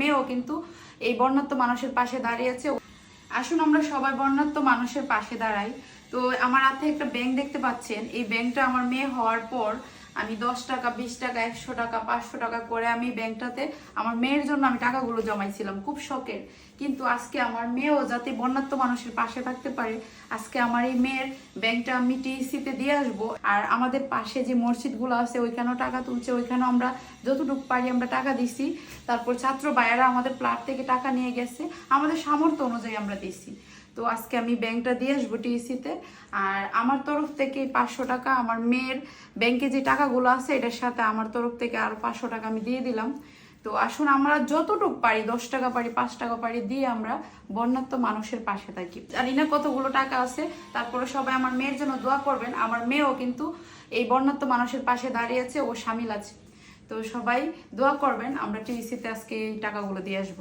মেয়েও কিন্তু এই বর্ণাত্ম মানুষের পাশে দাঁড়িয়েছে আসুন আমরা সবাই বর্ণাত্ম মানুষের পাশে দাঁড়াই। তো আমার হাতে একটা ব্যাংক দেখতে পাচ্ছেন। এই ব্যাংকটা আমার মেয়ে হওয়ার পর আমি দশ টাকা, বিশ টাকা, একশো টাকা, পাঁচশো টাকা করে আমি ব্যাংকটাতে আমার মেয়ের জন্য আমি টাকাগুলো জমাইছিলাম, খুব শখের। কিন্তু আজকে আমার মেয়েও যাতে বন্যাত্ম মানুষের পাশে থাকতে পারে, আজকে আমার এই মেয়ের ব্যাংকটা আমি টিএসিতে দিয়ে আসব। আর আমাদের পাশে যে মসজিদগুলো আছে, ওইখানেও টাকা তুলছে, ওইখানেও আমরা যতটুকু পারি আমরা টাকা দিছি। তারপর ছাত্র ভাইয়েরা আমাদের প্লাট থেকে টাকা নিয়ে গেছে, আমাদের সামর্থ্য অনুযায়ী আমরা দিছি। তো আজকে আমি ব্যাংকটা দিয়ে আসব টিএসিতে আর আমার তরফ থেকে পাঁচশো টাকা, আমার মেয়ের ব্যাংকে যে টাকাগুলো আছে, এটার সাথে আমার তরফ থেকে আরও পাঁচশো টাকা আমি দিয়ে দিলাম। তো আসুন, আমরা যতটুকু পারি, দশ টাকা পারি, পাঁচ টাকা পারি, দিয়ে আমরা বন্যাত্ম মানুষের পাশে থাকি। জানি না কতগুলো টাকা আছে, তারপরে সবাই আমার মেয়ের জন্য দোয়া করবেন। আমার মেয়েও কিন্তু এই বন্যাত্ম মানুষের পাশে দাঁড়িয়েছে ও সামিল আছে। তো সবাই দোয়া করবেন, আমরা টিভিসিতে আজকে এই টাকাগুলো দিয়ে আসব।